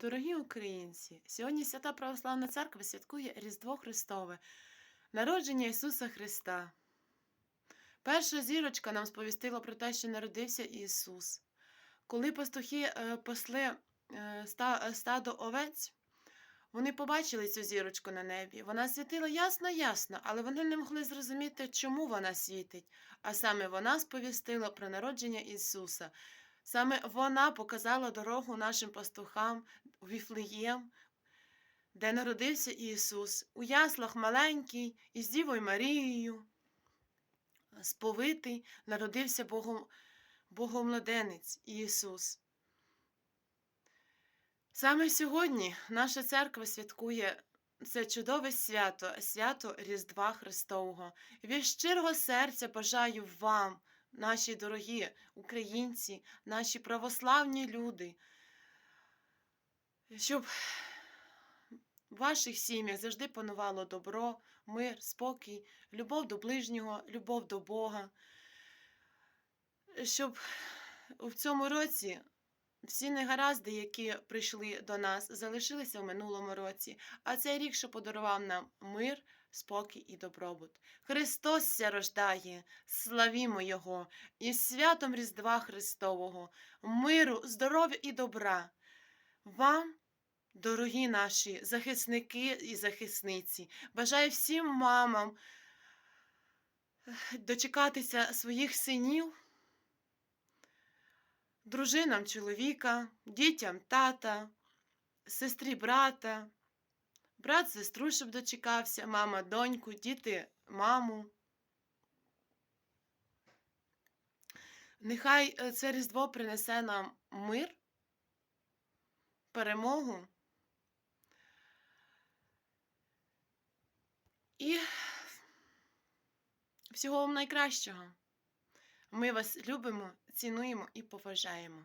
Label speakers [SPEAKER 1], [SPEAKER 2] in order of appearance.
[SPEAKER 1] Дорогі українці, сьогодні Свята Православна Церква святкує Різдво Христове, народження Ісуса Христа. Перша зірочка нам сповістила про те, що народився Ісус. Коли пастухи е, пасли е, ста- стадо овець, вони побачили цю зірочку на небі. Вона світила ясно-ясно, але вони не могли зрозуміти, чому вона світить. А саме вона сповістила про народження Ісуса. Саме вона показала дорогу нашим пастухам у Віфлеєм, де народився Ісус, у яслах маленький, із Дівою Марією, сповитий, народився Богом, Богомладенець Ісус. Саме сьогодні наша церква святкує це чудове свято, свято Різдва Христового. Від щирого серця бажаю вам, наші дорогі українці, наші православні люди, щоб в ваших сім'ях завжди панувало добро, мир, спокій, любов до ближнього, любов до Бога. Щоб в цьому році всі негаразди, які прийшли до нас, залишилися в минулому році, а цей рік, що подарував нам мир, спокій і добробут. Христос ся рождає, славімо Його, і святом Різдва Христового, миру, здоров'я і добра. Вам, дорогі наші захисники і захисниці, бажаю всім мамам дочекатися своїх синів дружинам чоловіка, дітям тата, сестрі брата, брат сестру, щоб дочекався, мама доньку, діти маму. Нехай е, це Різдво принесе нам мир, перемогу і всього вам найкращого. Ми вас любимо, цінуємо і поважаємо.